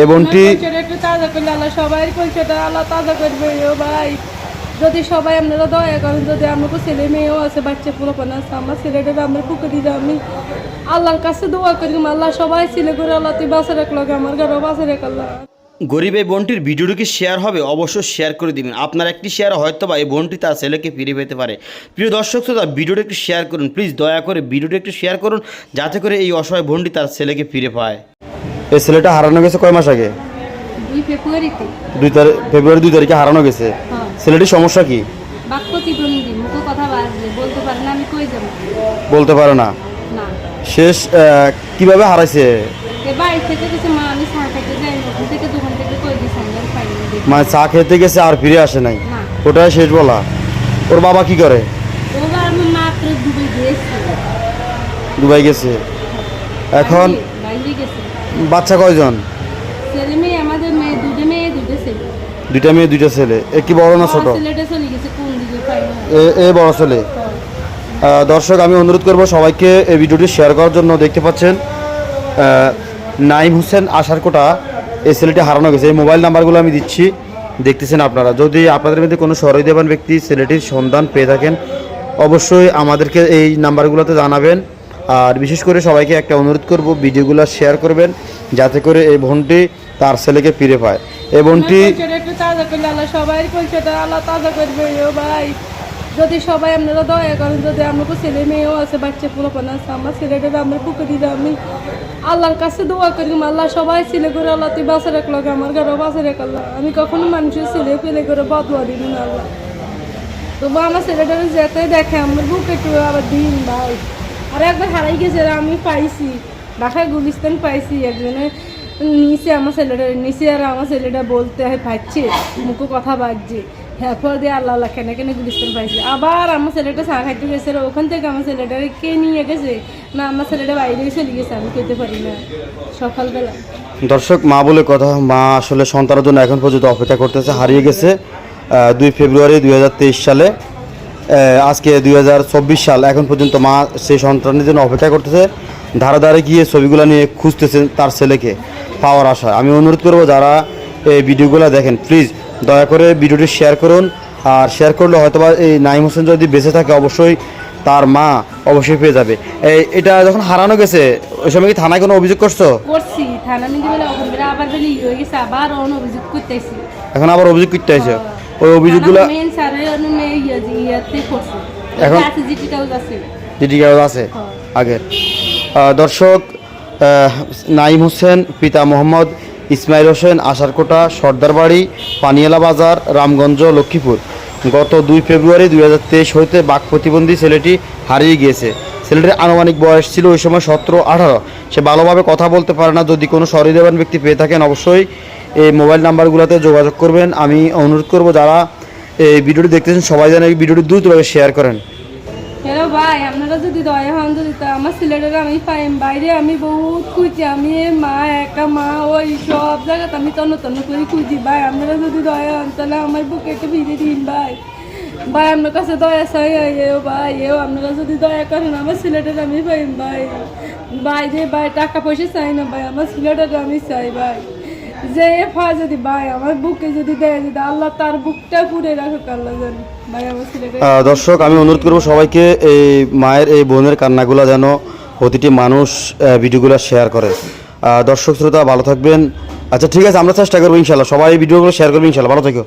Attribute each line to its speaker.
Speaker 1: এই বোনটি
Speaker 2: একটু তাজা করলে আল্লাহ সবাই পরিচয়টা আল্লাহ তাজা করবে ও ভাই। যদি সবাই আপনারা দয়া করেন যদি আমাকে ছেলে মেয়েও আছে বাচ্চা পুরোপন আছে আমার ছেলেটা আমার পুকুর আমি আল্লাহর কাছে দোয়া করি আল্লাহ সবাই ছেলে করে আল্লাহ তুই বাসে রাখল আমার ঘরে বাসে রাখ আল্লাহ।
Speaker 3: গরিব এই বোনটির ভিডিওটি কি শেয়ার হবে অবশ্যই শেয়ার করে দিবেন। আপনার একটি শেয়ার হয়তো বা এই বোনটি তার ছেলেকে ফিরে পেতে পারে। প্রিয় দর্শক শ্রোতা ভিডিওটি একটু শেয়ার করুন। প্লিজ দয়া করে ভিডিওটি একটু শেয়ার করুন যাতে করে এই অসহায় বোনটি তার ছেলেকে ফিরে পায়।
Speaker 1: এই ছেলেটা হারানো গেছে কয় মাস আগে?
Speaker 2: দুই
Speaker 1: তারিখ ফেব্রুয়ারি দুই তারিখে হারানো গেছে।
Speaker 2: হ্যাঁ।
Speaker 1: ছেলেটির সমস্যা কি?
Speaker 2: বলতে পারে না
Speaker 1: শেষ কীভাবে হারাইছে। মানে চা খেতে গেছে আর ফিরে আসে নাই। ওটাই শেষ বলা। ওর বাবা কি করে? দুবাই গেছে। এখন বাচ্চা কয়জন?
Speaker 2: ছেলে মেয়ে আমাদের মেয়ে দুটো মেয়ে দুটো ছেলে।
Speaker 1: দুইটা মেয়ে দুইটা ছেলে। এ কি বড় না ছোট?
Speaker 2: ছেলেটা চলে গেছে কোন দিকে
Speaker 1: এ- এ বড় ছেলে। দর্শক আমি অনুরোধ করব সবাইকে এই ভিডিওটি শেয়ার করার জন্য দেখতে পাচ্ছেন নাইম হোসেন আশারকোটা এই ছেলেটি হারানো গেছে। এই মোবাইল নাম্বারগুলো আমি দিচ্ছি দেখতেছেন আপনারা। যদি আপনাদের মধ্যে কোনো সহৃদয়বান ব্যক্তি ছেলেটির সন্ধান পেয়ে থাকেন অবশ্যই আমাদেরকে এই নাম্বারগুলোতে জানাবেন। আর বিশেষ করে সবাইকে একটা অনুরোধ করব, ভিডিওগুলো শেয়ার করবেন, যাতে করে এই বোনটি তার ছেলেকে ফিরে পায়। এই বোনটি
Speaker 2: একটু তাজা করলে আল্লাহ সবাই তাজা করবে ভাই। যদি সবাই আপনারা দয়া করেন, যদি আমার আমাকে ছেলে মেয়েও আছে, বাচ্চা পুরোপন আছে, আমার ছেলেটা আমার পুকুর দিতে আমি আল্লাহর কাছে দোয়া করি আল্লাহ সবাই ছেলে করে আল্লাহ তুই বাসে রাখল আমার ঘরে বাসে রাখ আমি কখনো মানুষের ছেলে পেলে করে বদুয়া দিব না আল্লাহ। তবু আমার ছেলেটা যেতে দেখে, আমার বুক একটু আবার দিন ভাই। আর একবার হারাই গেছে আমি পাইছি। ঢাকায় গুলিস্তান পাইছি, একজনে নিচে আমার ছেলেটা নিচে আর আমার ছেলেটা বলতে হয় পাচ্ছে মুখে কথা বাজছে। হ্যাঁ পর দিয়ে আল্লাহ আল্লাহ কেন কেন গুলিস্তান পাইছি। আবার আমার ছেলেটা চা খাইতে গেছে ওখান থেকে আমার ছেলেটারে কে নিয়ে গেছে? না, আমার ছেলেটা বাইরে চলে গেছে, আমি খেতে পারি না। সকালবেলা।
Speaker 1: দর্শক, মা বলে কথা, মা আসলে সন্তানের জন্য এখন পর্যন্ত অপেক্ষা করতেছে, হারিয়ে গেছে দুই ফেব্রুয়ারি দুই হাজার তেইশ সালে। আজকে দুই হাজার চব্বিশ সাল এখন পর্যন্ত মা সেই সন্তানের জন্য অপেক্ষা করতেছে। ধারে ধারে গিয়ে ছবিগুলো নিয়ে খুঁজতেছেন তার ছেলেকে পাওয়ার আশায়। আমি অনুরোধ করব যারা এই ভিডিওগুলো দেখেন প্লিজ দয়া করে ভিডিওটি শেয়ার করুন। আর শেয়ার করলে হয়তোবা এই নাইম হোসেন যদি বেঁচে থাকে অবশ্যই তার মা অবশ্যই পেয়ে যাবে। এই এটা যখন হারানো গেছে ওই সময় কি থানায় কোনো অভিযোগ করছ?
Speaker 2: করছি থানা মিলে বেলা ওখান বেলা আবার হয়ে গেছে আবার অভিযোগ করতেছি।
Speaker 1: এখন আবার অভিযোগ করতে আছে ওই অভিযোগগুলো
Speaker 2: ইয়ে
Speaker 1: এখন-
Speaker 2: জিটি
Speaker 1: কাগজ আছে। আগে। দর্শক আহ, নাইম হোসেন পিতা মোহাম্মদ ইসমাইল হোসেন আশারকোটা সর্দারবাড়ি পানিয়ালা বাজার রামগঞ্জ লক্ষ্মীপুর। গত দুই ফেব্রুয়ারি দুই হাজার তেইশ হইতে বাক প্রতিবন্ধী ছেলেটি হারিয়ে গিয়েছে। ছেলেটির আনুমানিক বয়স ছিল ওই সময় সতেরো আঠারো। সে ভালোভাবে কথা বলতে পারে না। যদি কোনো সহৃদয়বান ব্যক্তি পেয়ে থাকেন অবশ্যই এই মোবাইল নাম্বারগুলোতে যোগাযোগ করবেন। আমি অনুরোধ করব যারা এই ভিডিওটি দেখতেছেন, সবাই যেন এই ভিডিওটি দ্রুতভাবে শেয়ার করেন।
Speaker 2: হ্যালো ভাই, আপনারা যদি দয়া হন, যদি আমার ছেলেটাকে আমি পাই বাইরে আমি বহুত খুঁজি আমি মা, একা মা, ওই সব জায়গাতে আমি তন্ন তন্ন করে খুঁজি। ভাই, আপনারা যদি দয়া হন, তাহলে আমার বুকে একটু ভিজে দিন ভাই। ভাই, আপনার কাছে দয়া চাই এও ভাই, এও আপনারা যদি দয়া করেন, আমার ছেলেটাকে আমি পাই ভাই। যে ভাই টাকা পয়সা চাই না ভাই, আমার ছেলেটাকে আমি চাই ভাই। যে ফা যদি ভাই আমার বুকে যদি দেয়, যদি আল্লাহ তার বুকটা পুরে রাখুক, আল্লাহ জানি।
Speaker 1: দর্শক, আমি অনুরোধ করব সবাইকে এই মায়ের এই বোনের কান্নাগুলো যেন প্রতিটি মানুষ ভিডিওগুলো শেয়ার করে। দর্শক, শ্রোতা, ভালো থাকবেন। আচ্ছা ঠিক আছে, আমরা চেষ্টা করব ইনশাল্লাহ। সবাই ভিডিওগুলো শেয়ার করব ইনশাল্লাহ। ভালো থেকো।